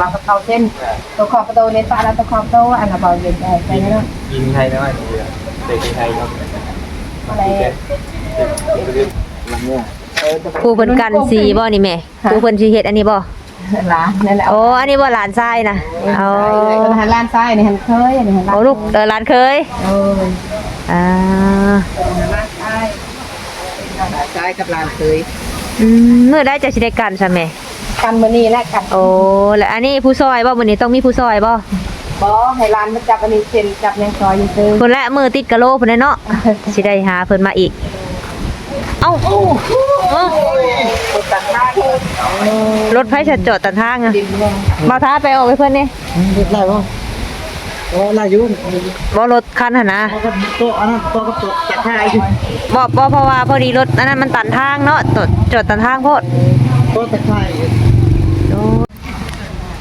วางกระเพราเส้นตัวขอบประตูในฟ้าแล้วตัวขอบโต๊ะอันละเบาเย็นใจใจเนาะยิงไทยนะว่าเด็กไทยครับอะไรลำเนี่ยผู้เพิ่นกันสีบ่นี่แม่ผู้เพิ่นสิเฮ็ดอันนี้บ่หลานนั่นแหละโอ้อันนี้บ่หลานชายนะเอาเป็นหันล้านซ้ายนี่หันเคยอันนี้หันล้านเอาลูกเออหลานเคยโอ้ยอ่าหันล้านซ้ายเป็นล้านซ้ายกับล้านเคยอืมมื้อได้จะสิได้กันซะแม่ กันมื้อนี้และกันโอ้แล้วอันนี้ผู้ซอยบ่มื้อนี้ต้องมีผู้ซอยบ่บ่ให้ล้านมาจับอันนี้เซ็นจับยังซอยอยู่ซื้อเพิ่นละมือติดกะโหลเพิ่นน่ะเนาะสิได้หาเพิ่นมาอีก เอ้าเอ้าตัดหน้าเพิ่มรถไฟจะจอดตัดทางอะดินเนี่ยบ่ท้าไปออกไปเพิ่นนี่เรียบร้อยป่ะโอ้ลายุ่งบ่รถคันหั่นนะเขาก็โต๊ะอันนั้นโต๊ะก็โต๊ะจัดให้บ่บ่เพราะว่าพอดีรถอันนั้นมันตันทางเนาะจอดจอดตันทางโพดโต๊ะจัดให้เ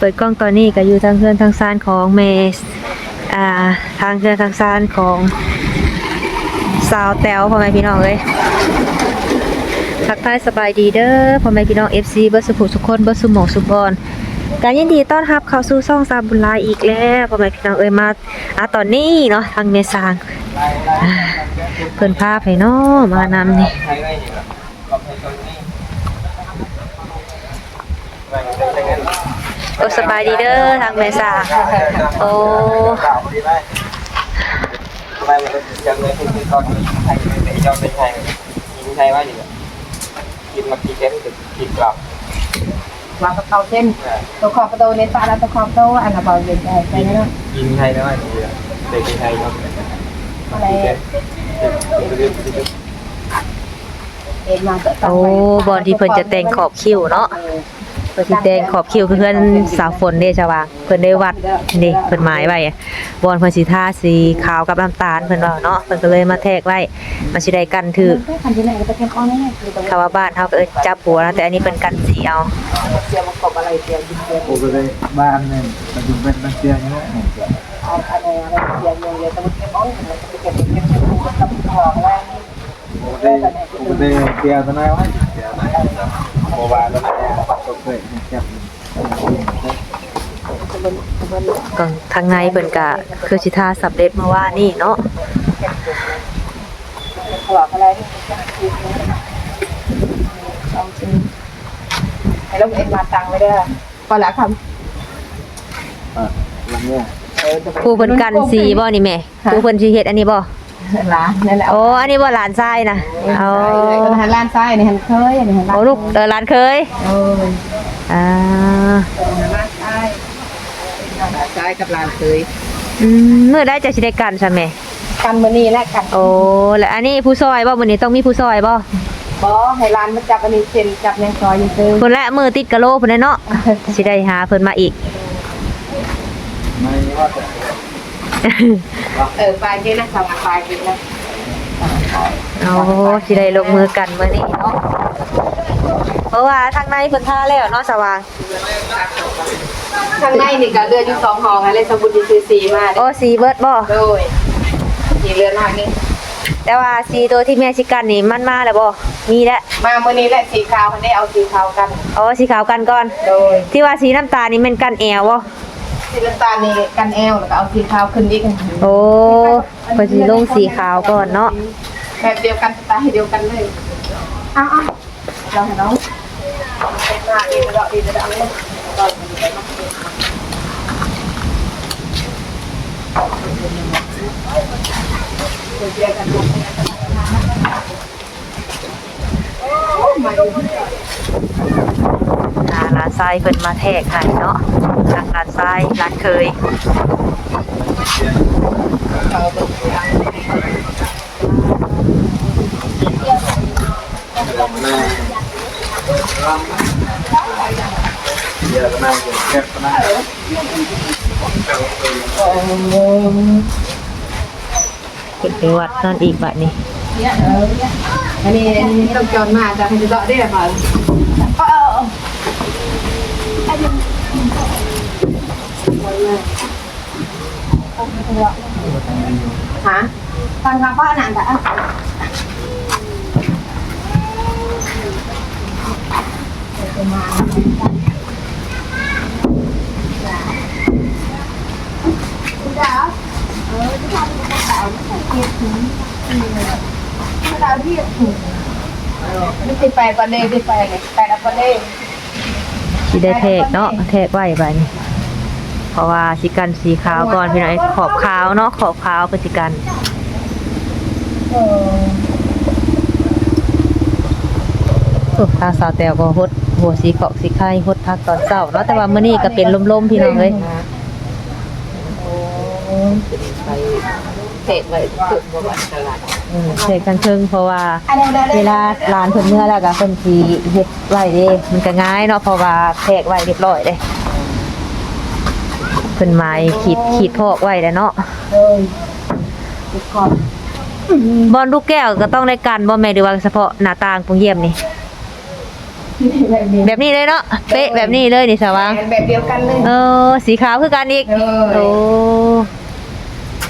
ปิดกล้องตอนนี้ก็อยู่ทางเพื่อนทางซานของเมสอ่าทางเพื่อนทางซานของสาวแตวพ่อแม่พี่น้องเลยทักทายสบายดีเด้อพ่อแม่พี่น้อง FC เบิร์สุขุทุกคนเบิร์สุหมองสุบอนการยินดีต้อนรับเข้าสู่ช่องซาบุลายอีกแล้วพ่อแม่พี่น้องเอ้ยมาอะตอนนี้เนาะทางเมซางเพิ่นพาไปเนาะมานำนี่ ไทยไว้อยู่กับไทยตรงนี้ไว้ได้เงิน โอ้สบายดีเด้อทางเมซางโอ้เก่าดีไหมทำไมมันจะเงินที่ตอนนี้ไทยไม่ยอมเป็นไทยยิงไทยว่าอยู่กินมากี่เส้นกินกลับวางกระเพราเส้นตัวขอบประตูในฟ้าแล้วตัวขอบโต๊ะอันละเบาเย็นใจใจเนาะยิงไทยนะว่าเด็กไทยครับอะไรเด็กเด็กเอ็นมาก็ตั้งโอ้ไว้บอลที่เพิ่นจะแต่งขอบคิ้วเนาะเพิ่น สิแต่งขอบคิ้วคือเพื่อนสาวฝนเด้จ้าว่าเพิ่นได้วัดนี่เพิ่นหมายไว้อะบอลเพิ่นสิทาสีขาวกับน้ำตาลเพิ่นว่าเนาะเพิ่นก็เลยมาแทกไว้มันสิได้กันถือคันที่ไหนก็จะเข้มอ้อนแน่คือตรงคำว่าบ้านเฮาก็เอิ้นจับหัวนะแต่อันนี้เป็นกันสีเอาเสียมันกบอะไรเสียดินเสียโอ้ก็เลยบ้านเนี่ยมันอยู่เป็นมันเตียงเนาะเอาอะไรอะไรเสียเงินเลยแต่มันเข้มอ้อนมันจะไปเก็บเก็บเก็บกับของแรงโอ้ได้โอ้ได้เตียงตัวไหนวะเตียงไหนโมบายแล้วนะปั กตกเลยแคบก็ทางในเพิ่นก็คือสิทาสำเร็จมาว่านี่เนาะของอะไรนี่เอาจริงให้เราเอ็นมาตังไม่ได้ก็แล้วคอะลำเนี่ยำผู้เพิ่นกันสีบ่นี่แม่ผู้เพิ่นสิเฮ็ดอันนี้บ่ หลานนั่นแหละโอ้อันนี้บ่หลานชายนะเอาเป็นหันล้านซ้ายนี่หันเคยอันนี้หันล้านเอาลูกเออหลานเคยโอ้ยอ่าเป็นล้านซ้ายเป็นล้านซ้ายกับล้านเคยอืมมื้อได้จะสิได้กันซะแม่กันมื้อนี้และกันโอ้แล้วอันนี้ผู้ซอยบ่มื้อนี้ต้องมีผู้ซอยบ่บ่ให้ร้านมาจับอันนี้เซ็นจับยังซอยอยู่ซื้อเพิ่นละมือติดกะโหลเพิ่นน่ะเนาะสิได้หาเพิ่นมาอีกไม่ว่าแต่ เออไปกินนะสองไปกินนะโอ้สิได้ลงมือกันมื้อนี้เนาะเพราะว่าทางในเพิ่นท่าแล้วเนาะสว่างข้างในนี่ก็เรืออยู่สองห้องอะไรสมบูรณ์ซื้อสีมาโอ้สีเบิดบ่โดยสีเรือน้อยนึงแต่ว่าสีตัวที่แม่สิกันนี่มันมาแล้วบ่มีแล้วมามื้อนี้แหละสีขาวคันได้เอาสีขาวกันอ๋อสีขาวกันก่อนโดยที่ว่าสีน้ำตาลนี่แม่นกันแอวบ่ สีน้ำตาลนี่กันแอวแล้วก็เอาสีขาวขึ้นอีกโอ้เพิ่นสิลงสีขาวก่อนเนาะแบบเดียวกันสไตล์เดียวกันเลยอ้าวๆเราให้น้องเป็นมาดีระดับดีระดับเลยตอนนี้ได้มาเดียวกันหมดอ่าร้าน ทรายเพิ่นมาแทกให้เนาะทางร้านทรายร้านเคยเดี๋ยวก็นั่งแคบก็นั่งขึ้นไปวัดนั่นอีกบัดนี้อันนี้ต้องจอนมาจะให้จะเลาะได้หรอเปล่า ฮะตกับำก็หนังแต่ไม่ติดไปประเดยติดไปเลยไปละประเดย สิได้แทกเนาะแทกไว้บัดนี้เพราะว่าสิกันสีขาวก่อนพี่น้องเอ้ยขอบขาวเนาะขอบขาวคือสิกันโอ้ทางสาวแตวก็ฮดหัวสีเกาะสีไข่ฮดพักตอนเช้าเนาะแต่ว่ามื้อนี้ก็เป็นลมๆพี่น้องเอ้ย เทศไว้ตึกบ่ว่าตลาดอืมแทกกันเชิงเพราะว่าอะไรนะเวลาร้านเพิ่นเมื่อแล้วก็เพิ่นสิเฮ็ดไว้เด้มันก็ง่ายเนาะเพราะว่าแทกไว้เรียบร้อยเด้เพิ่นหมายขีดขีดพอกไว้แล้วเนาะเลยติดขอบบอลลูกแก้วก็ต้องได้กันบ่แม่นหรือว่าเฉพาะหน้าต่างปรุงเยี่ยมนี่แบบนี้แบบนี้เลยเนาะเป๊ะแบบนี้เลยนี่สว่างแบบเดียวกันเลยเออสีขาวคือกันอีกเออโอ้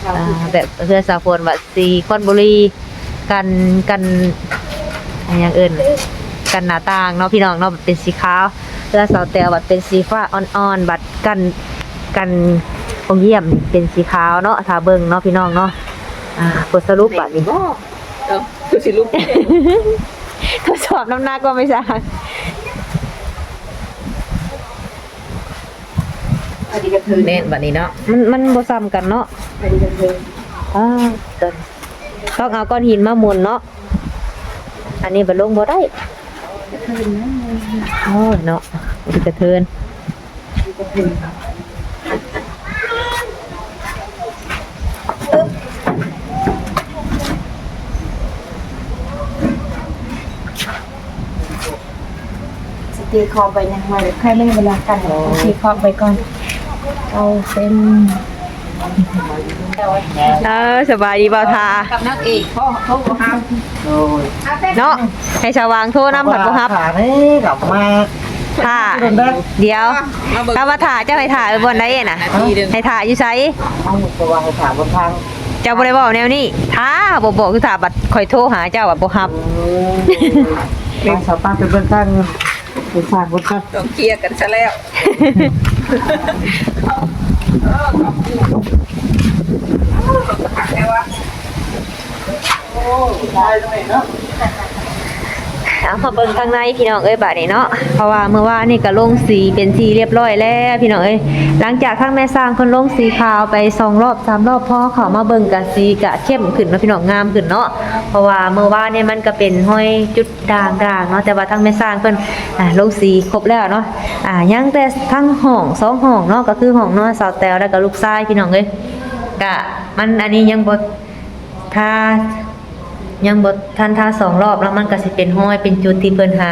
อ่าแบบเพื่อนสาวคนว่าสีคอนบุรีกันกันอะไรอย่างอื่นกันหน้าต่างเนาะพี่น้องเนาะเป็นสีขาวเพื่อนสาวแต่บัดเป็นสีฟ้าอ่อนๆบัดกันกันปรุงเยี่ยมเป็นสีขาวเนาะถ้าเบิ่งเนาะพี่น้องเนาะอ่าบทสรุปบัดนี้บ่เอ้าคือสิลูก ทดสอบน้ำหนักก็ไม่ใช่ อันนี้กระเทือนแน่นบัดนี้เนาะมันมันบ่ซ้ำกันเนาะอันนี้กระเทือนอ่าเดินต้องเอาก้อนหินมาหมุนเนาะอันนี้บ่ลงบ่ได้กระเทือนนะโอ้ยเนาะมันกระเทือนกระเทือนสตีคอไปยังมาใครไม่เวลากันสตีคอไปก่อน เอาเป็นเออสบายดีบ่าวทากับนักเอกพ่อเขาก็ห้ามโอ้ยเนาะให้สว่างโทรนำผัดบ่ฮับขานี่กลับมาท่าเดี๋ยวถ้าว่าถ่าเจ้าให้ถ่าเออบนได้น่ะให้ถ่าอยู่ไสเอาสว่างให้ถามบนทางเจ้าบ่ได้บอกแนวนี้ท่าบ่บอกคือถ่าบัดข่อยโทรหาเจ้าบัดบ่ฮับทางสาวป้าเป็นบนทางเป็นทางบนทางต้องเคลียร์กันซะแล้ว เอาะ มาเบิ่งข้างในพี่น้องเอ้ยบาดนี้เนาะเพราะว่าเมื่อวานนี่ก็ลงสีเป็นสีเรียบร้อยแล้วพี่น้องเอ้ยหลังจากทั้งแม่สร้างเพิ่นลงสีขาวไปสองรอบสามรอบพอเขามาเบิ่งกันสีกะเข้มขึ้นเนาะพี่น้องงามขึ้นเนาะเพราะว่าเมื่อวานเนี่ยมันก็เป็นห้อยจุดด่างๆเนาะแต่ว่าทั้งแม่สร้างเพิ่นอ่าลงสีครบแล้วเนาะอ่ายังแต่ทั้งห้องสองห้องเนาะก็คือห้องเนอนสาวแตวแล้วก็ลูกชายพี่น้องเอ้ยกะมันอันนี้ยังบ่ทา ยังบทท่านท่าสองรอบแล้วมันก็สิเป็นห้อยเป็นจุดที่เพิ่นหา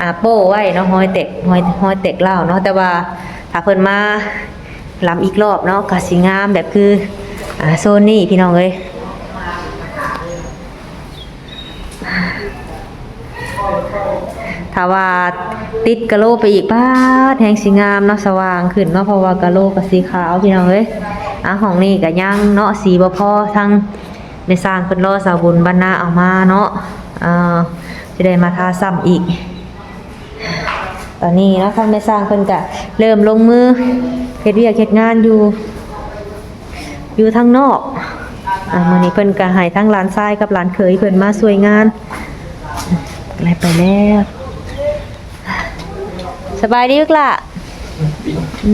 อ่าโป้ไว้เนาะห้อยเตกห้อยห้อยเตกเล่าเนาะแต่ว่าถ้าเพิ่นมาลำอีกรอบเนาะก็สิงามแบบคืออ่าโซนนี้พี่น้องเอ้ยถ้าว่าติดกะโลไปอีกป้าแหงสีงามเนาะสว่างขึ้นเนาะเพราะว่ากะโลก็สีขาวพี่น้องเอ้ยอะห้องนี้ก็ยังเนาะสีบ่พอทั้ง ในสร้างเพิ่นรอสาวบุญบรรณาเอามาเนาะอ่าจะได้มาทาซ้ำอีก ตอนนี้เนาะท่านในสร้างเพิ่นก็เริ่มลงมือเฮ็ดเวียกเฮ็ดงานอยู่ อยู่ทางนอกอ่ามื้อนี้เพิ่นก็ให้ทั้งหลานชายกับหลานเขยเพิ่นมาช่วยงานอะไรไปแล้วสบายดีลูกล่ะอื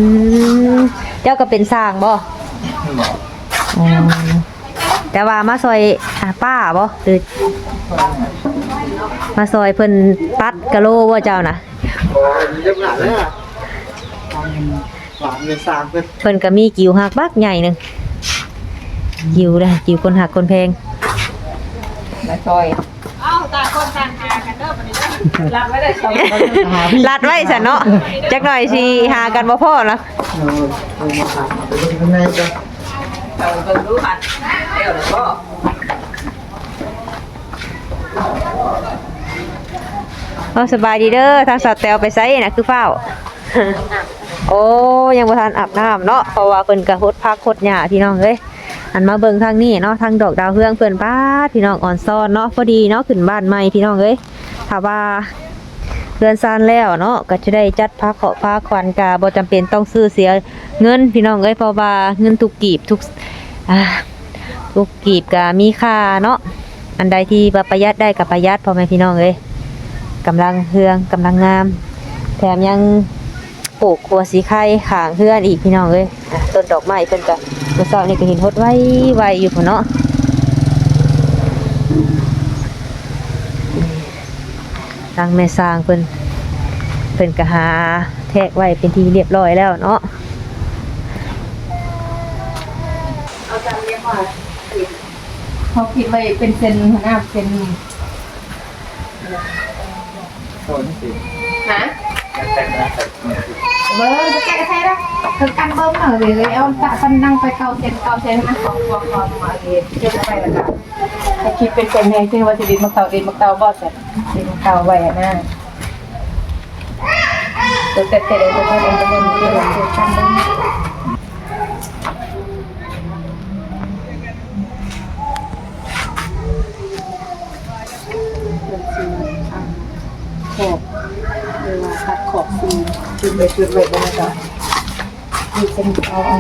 มเจ้าก็เป็นสร้างบ่อ๋อ แต่ว่ามาซอยอ่าป้าบ่หรือมาซอยเพิ่นตัดกะโหลบ่เจ้าน่ะโอ้ยเรียบร้อยแล้วหวานในสามเพื่อนเพิ่นก็มีกิวหักบักใหญ่หนึงกิวเด้อกิวคนหักคนแพงมาซอยเอ้าต่างคนต่างหากันเด้อบัดนี้รับไม่ได้สองลัดไว้ซะเนาะจักหน่อยสิหากันบ่พอแล้วเออเอามาถามเอาไปดูข้างในกัน เอาเบิ่งดูหัดเดี๋ยวแล้วก็เอาสบายดีเด้อทางสาวแตวไปไสน่ะคือเฝ้า โอ้ยังบ่ทันอาบน้ำเนาะเพราะว่าเพิ่นก็ฮดพักฮดหญ้าพี่น้องเอ้ยอันมาเบิ่งทางนี้เนาะทางดอกดาวเฮืองเพิ่นป้าดพี่น้องอ่อนซ้อนเนาะพอดีเนาะขึ้นบ้านใหม่พี่น้องเอ้ยถ้าว่าเพื่อนซานแล้วเนาะก็จะได้จัดพักเคาะพาควันกาบ่จำเป็นต้องซื้อเสีย เงินพี่น้องเอ้ยเพราะว่าเงินทุกกีบทุกทุกกีบก็มีค่าเนาะอันใดที่ประหยัดได้กับประหยัดพ่อแม่พี่น้องเอ้ยกำลังเฮืองกำลังงาม แถมยังปลูกครัวสีไข่ขางเฮือนอีกพี่น้องเอ้ยต้นดอกไม้เพิ่นก็เมื่อเช้านี่ก็เห็นฮดไว้ไว้อยู่พ่นเนาะทางแม่สร้างเพิ่นเพิ่นก็หาแทกไว้เป็นที่เรียบร้อยแล้วเนาะ เอาจำเรียกว่า เขาคิดไว้เป็นเซนหัวหน้าเป็นโซนสิฮะแต่นะเบอร์จะแก้ใช่ไหมคือกันเบิ้มหน่อยเลยเอาตะฟันนั่งไปเกาเซนเกาเซนนะของของของมาเองเชื่อไปแล้วกันถ้าคิดเป็นเป็นไงที่ว่าจะดินมะเตาดินมะเตาบอสดินมะเตาไว้นะตัวเตะเตะตัวเตะตัวเตะตัวเตะตัวกันเบิ้ม ขอบเวลาตัดขอบซีจุดไปจุดไว้บนนั้นมีเป็นเอาเอา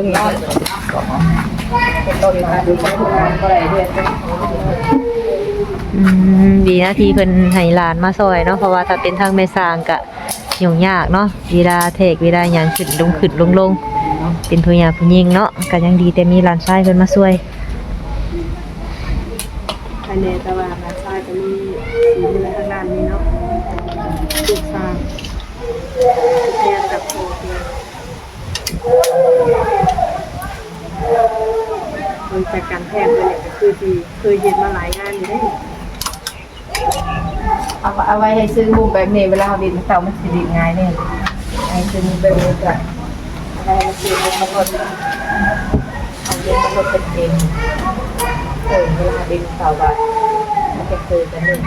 เพิ่งนอนเป็นต้นมาดูคนทำงานก็ได้ด้วยอืมดีนะที่เพิ่นให้หลานมาซอยเนาะเพราะว่าถ้าเป็นทางแม่สร้างก็ยุ่งยากเนาะเวลาเทกเวลาหยังขึ้นลงขึ้นลงลงเป็นผู้หญิงผู้หญิงเนาะก็ยังดีแต่มีหลานชายเพิ่นมาช่วยภายในตะวันนะทรายจะมีสีเนื้อทางด้านนี้เนาะถูกสร้างเทียนกับโคเทียน มันจากการแพทย์เลยเนี่ยก็คือที่เคยเห็นมาหลายงานอยู่ได้เอาเอาไว้ให้ซื้อมุมแบบนี้เวลาเราดินเต่ามันสิดินง่ายเนี่ยให้ซื้อมุมแบบนี้ก่อนอะไรมาซื้อมุมมันก็เอาเย็นมันก็เป็นเองเออเวลาดินเต่าแบบมันจะเคยกันหนึ่ง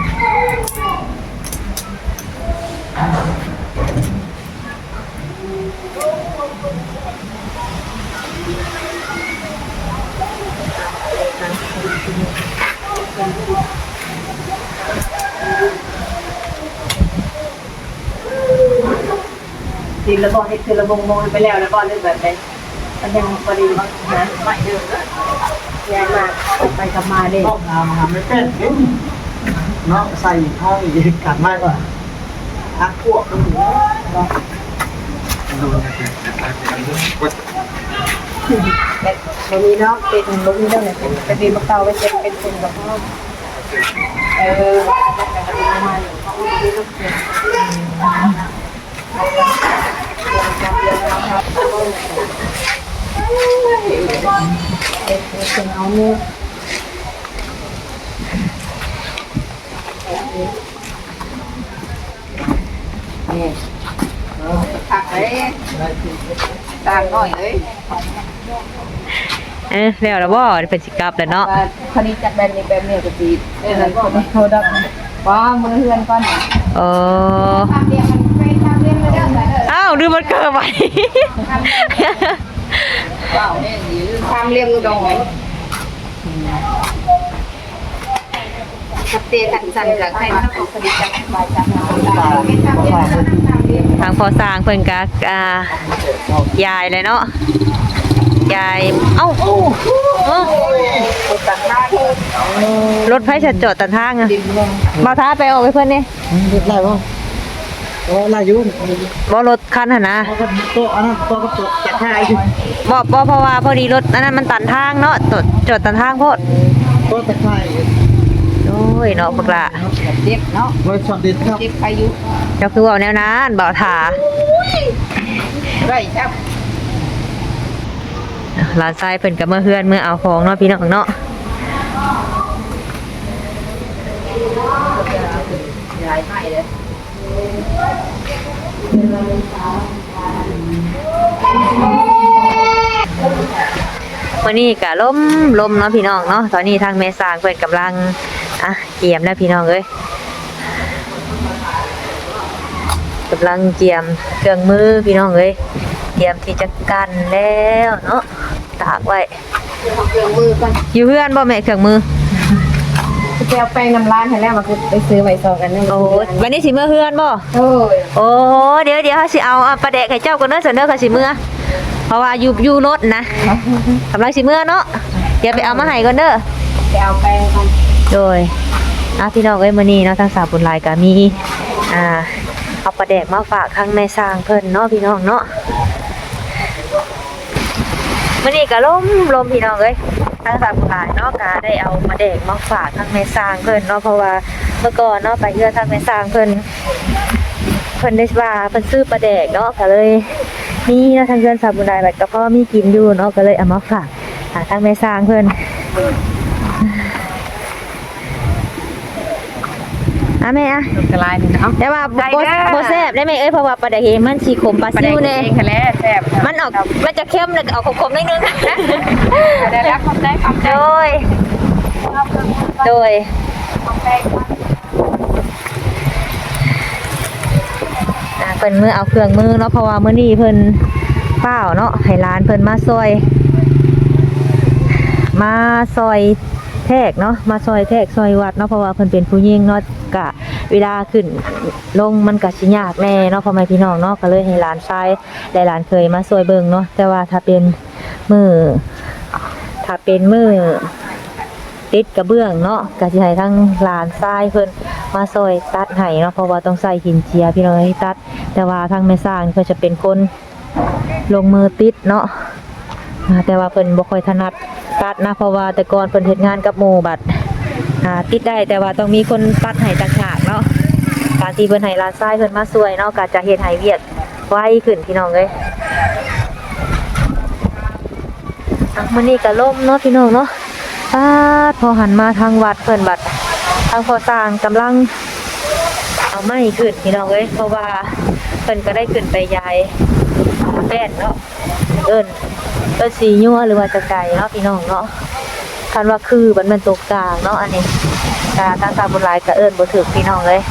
ดินระบองให้คือระบงมองไปแล้วแล้วก็เรื่องแบบไหนมันยังพอดีมั้งนะไม่เดิมแย่มากไปกลับมาเลยต้องทำทำไม่เป็นเนาะใส่ห้องอีกกลับมากกว่าทักพวกก็หนูเนาะ แต่ตรงนี้เนาะเป็นตรงนี้เนาะเนี่ยเป็นเป็นมะเตาไว้เป็นเป็นคนกับพ่อเออเป็นมาอยู่เขาไม่ได้เขียนเป็นเอเนี่ยผักเลย ต่างหน่อยเลยเอ้ยแล้วล่ะบ่เพิ่นสิกลับแล้วเนาะว่าคนนี้จัดแบบนี้แบบนี้ก็ดีเออคนนี้เขาดับว่ามือเฮือนก่อนเออทำเรียงมันเป็นทำเรียงมาเด้อเลยอ้าวลืมมันเกิดไว้ว้าวเนี่ยยืนทำเรียงดองสเตตันสันกับใครมาของคดีจับมาจับมาเป็นทำเรียงทำเรียง ทางพอสร้างเพิ่นก็อ่ายายเลยเนาะยายเอ้าเอ้าตัดหน้าเธอรถไฟจะจอดตัดทางอะดินเมืองบ่าวท้าไปออกไปเพิ่นนี่เรียบร้อยป่ะโอ้ลายยุ่งบ่รถคันหั่นนะเขาก็โต๊ะอันนั้นโต๊ะก็โต๊ะแจกให้บ่บ่เพราะว่าพอดีรถอันนั้นมันตันทางเนาะจอดจอดตันทางโพดโต๊ะแจกให้โอ้ยเนาะบักละเจ็บเนาะไว้ช็อตเด็ดครับเจ็บพายุ เจ้าคือเว้าแนวนั้นบ่าวท้าไรครับหลานชายเพิ่นก็มาเฮือนเมื่อเอาของเนาะพี่น้องเนาะยายให้เลยวันนี้ก็ลมลมเนาะพี่น้องเนาะตอนนี้ทางแม่สร้างเพิ่นกำลังอะตรียมแล้วพี่น้องเอ้ย กำลังเตรียมเครื่องมือพี่น้องเอ้ยเตรียมที่จะกันแล้วเนาะตากไว้เอาเครื่องมือก่อนอยู่เพื่อนบ่แม่เครื่องมือจะเอาแป้งน้ำร้านให้แล้วมาคือไปซื้อไว้ซองกันนึงโอ้วันนี้สิเมื่อเพื่อนบ่โอ้ยโอ้เดี๋ยวเดี๋ยวเขาสิเอาเอาปลาแดกให้เจ้าก่อนเด้อเสนอเขาสิเมื่อเพราะว่าอยู่อยู่รถนะกำลังสิเมื่อเนาะเดี๋ยวไปเอามาให้ก่อนเด้อไปเอาแป้งก่อนโดยอาพี่น้องเอ้ยมื้อนี้เนาะทางสาวบุญหลายก็มีอ่า เอาปลาแดกมาฝากทางแม่สร้างเพิ่นเนาะพี่น้องเนาะมื้อนี้ก็ลมลมพี่น้องเอ้ยทางสาวบุญหลายเนาะก็ได้เอาปลาแดกมาฝากทางแม่สร้างเพิ่นเนาะเพราะว่าเมื่อก่อนเนาะไปเฮือทางแม่สร้างเพิ่นเพิ่นได้ว่าเพิ่นซื้อปลาแดกเนาะก็เลยมีเนะทางเฮือนสาวบุญหลายบัดก็พ่อมีกินอยู่เนาะก็เลยเอามาฝากหาทางแม่สร้างเพิ่น อะแม่อะกระลายนี่เนาะ แต่ว่าได้บ่เด้อ บ่แซ่บได้ไหมเอ้ยเพราะว่าปลาแดกเฮมันสีขมปลาปลาแดซิกวแน่เองค่ะแล้วแซ่บมันออกมันจะเข้มแล้วก็ออกขมๆนิดนึงได้แล้วขอบใจขอบใจโดยโดยอ่าเพิ่นมือเอาเครื่องมือเนาะเพราะว่ามื้อนี้เพิ่นเปล่าเนาะให้ร้านเพิ่นมาซอย มาซอย แทกเนาะมาซอยแทกซอยวัดเนาะเพราะว่าเพิ่นเป็นผู้หญิงเนาะกะเวลาขึ้นลงมันก็สิยากแน่เนาะพ่อแม่พี่น้องเนาะก็เลยให้หลานชายและหลานเคยมาซอยเบิ่งเนาะแต่ว่าถ้าเป็นมือถ้าเป็นมือติดกระเบื้องเนาะก็สิให้ทั้งหลานชายเพิ่นมาซอยตัดให้เนาะเพราะว่าต้องใส่หินเจียพี่น้องให้ตัด แต่ว่าทางแม่สร้างเพิ่นจะเป็นคนลงมือติดเนาะ แต่ว่าเพิ่นบ่ค่อยถนัดตัดนะเพราะว่าแต่ก่อนเพิ่นเฮ็ดงานกับหมู่บัดอ่าติดได้แต่ว่าต้องมีคนตัดให้ต่างหากเนาะการที่เพิ่นให้ลานทรายเพิ่นมาช่วยเนาะก็จะเฮ็ดให้เวียกไวขึ้นพี่น้องเอ้ยมื้อนี้ก็ล่มเนาะพี่น้องเนาะปาดพอหันมาทางวัดเพิ่นบัดทางพอสร้างกำลังเอาไม้ขึ้นพี่น้องเอ้ยเพราะว่าเพิ่นก็ได้ขึ้นไปยายแป้นเนาะเอิ้น เป็นสียั่วหรือว่าจะไก่เนาะพี่น้องเนาะคันว่าคือมันเป็นตัวกลางเนาะอันนี้กาตางตาบุญลายกระเอิญบ่ถึกพี่น้องเลย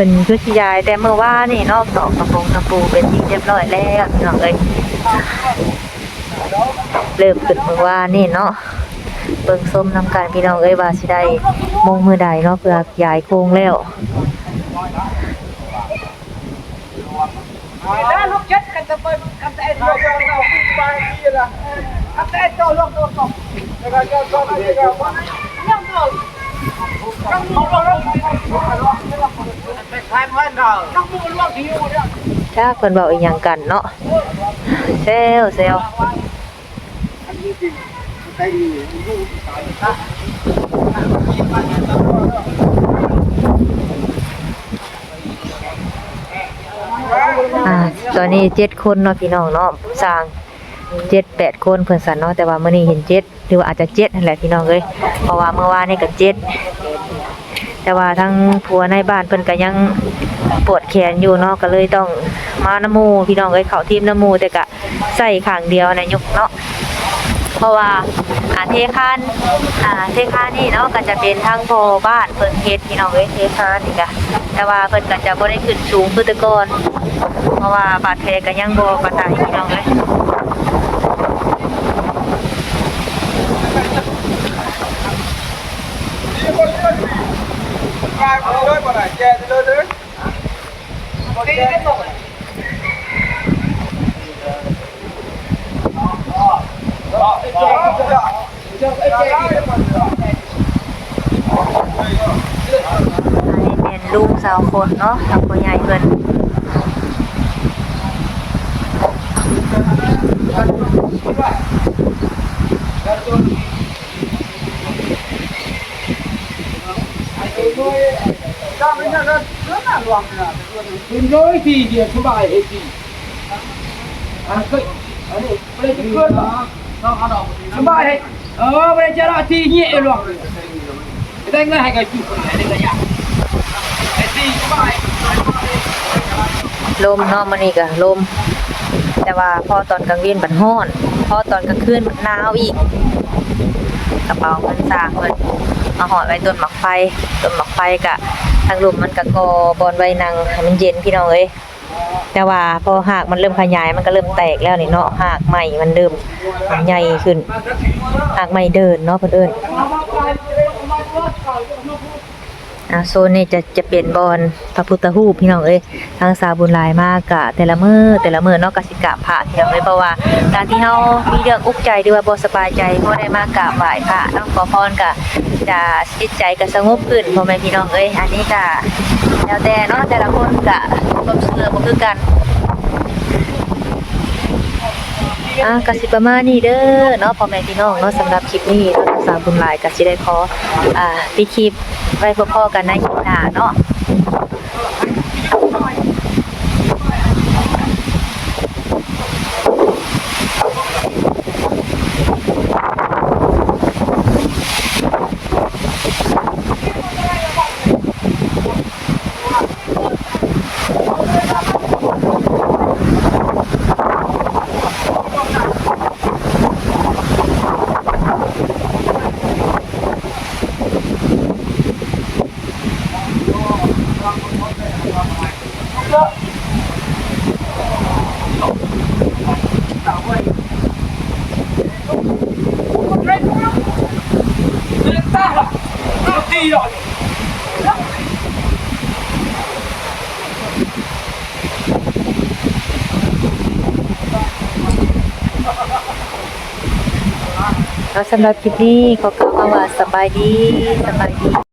เป็นคือสิยายแต่เมื่อว่านี่นอกตอกกระโปรงกระปูเป็นที่เรียบร้อยแล้วพี่น้องเอ้ยเริ่มขึ้นเมื่อว่านี่เนาะเบิ่งส้มน้ำกันพี่น้องเอ้ยว่าสิได้มงมือใดเนาะเพื่อยายโค้งแล้วแล้วลูกเจ้าเนี่ยเราต้องมองเราเราไปคนเราต้องมองเราที่อย่าเพิ่นเว้าอีหยังกันเนาะเซลเซลได้ดีอยู่อ่าตอนนี้เจ็ดคนเนาะพี่น้องเนาะสร้าง เจ็ดแปดคนเพิ่อนสันเนาะแต่ว่าเมื้อนี้เห็นเจ็ดหรือว่าอาจจะเจ็ดนั่นแหละพี่น้องเอ้ยเพราะว่าเมื่อวานนี่ก็เจ็ดแต่ว่าทั้งผัวในบ้านเพิ่นก็ยังปวดแขนอยู่เนาะก็เลยต้องมาน้ำมูพี่น้องเอ้ยเข้าทีมน้ำมูแต่ก็ใส่ขางเดียวในะยกเนาะเพราะว่าอาเทคานอาเทคานนี่เนาะก็จะเป็นทางพอบ้านเพิ่นเฮ็ดพี่น้องเอ้ยเทคานนี่ก็แต่ว่าเพิ่นก็จะบ่ได้ขึ้นสูงคือแต่ก่อนเพราะว่าบาดแผลก็ยังบ่ปานใดพี่น้องเอ้ย ลายมาเลยบ่ได้แกเลยเด้อบ่แกได้ตก อันนี้เป็นลูกสาวคนเนาะทางพ่อใหญ่เพิ่น คุณร้อยทีเดียว นก็อันนี้ไม่ได้เกินหรอต้องเอาดอกสบาย Oh, boleh jarak tinggi lu. Kita ingat hai gaji. Ada gaya. Eti, bye. ลมเนาะมันนี่ก็ลม แต่ว่าพอตอนกลางเวียนบัดฮ้อน พอตอนกลางคืนบัดหนาวอีก กระเป๋าเงินสร้างเพิ่น มาหอดไว้ต้นหมักไฟต้นหมักไฟกะทางลมมันกะกอบอนไว้นางให้มันเย็นพี่น้องเอ้ยแต่ว่าพอหากมันเริ่มขยายมันก็เริ่มแตกแล้วนี่เนาะหากใหม่มันเริ่มใหญ่ขึ้นหากใหม่เดินเนาะเพิ่นเอิ้น อ่าโซนนี่จะจะเปลี่ยนบอลพระพุทธรูปพี่น้องเอ้ยทางสาวบุญหลายมากกะแต่ละมือแต่ละมือเนอกกสิกะพระพี่น้องเอ้ยเพราะว่าการที่เฮามีเรื่องอุกใจหรือว่าบ่สบายใจบ่ได้มากราบไหว้พระต้องขอพรกะจะจิตใจก็สงบขึ้นพ่อแม่พี่น้องเอ้ยอันนี้กะแล้วแต่เนาะแต่ละคนกะความเชื่อบ่คือกัน อะกสิประมาณนี้เด้อเนาะพ่อแม่พี่น้องเนาะสำหรับคลิปนี้ทางสาวบุญหลายกสิได้ขออ่าปิดคลิปไว้พ่อๆกันในคลิปหน้าเนาะ แล้วสำหรับคลิปนี้ขอกล่าวคำว่าสบายดีสบายดี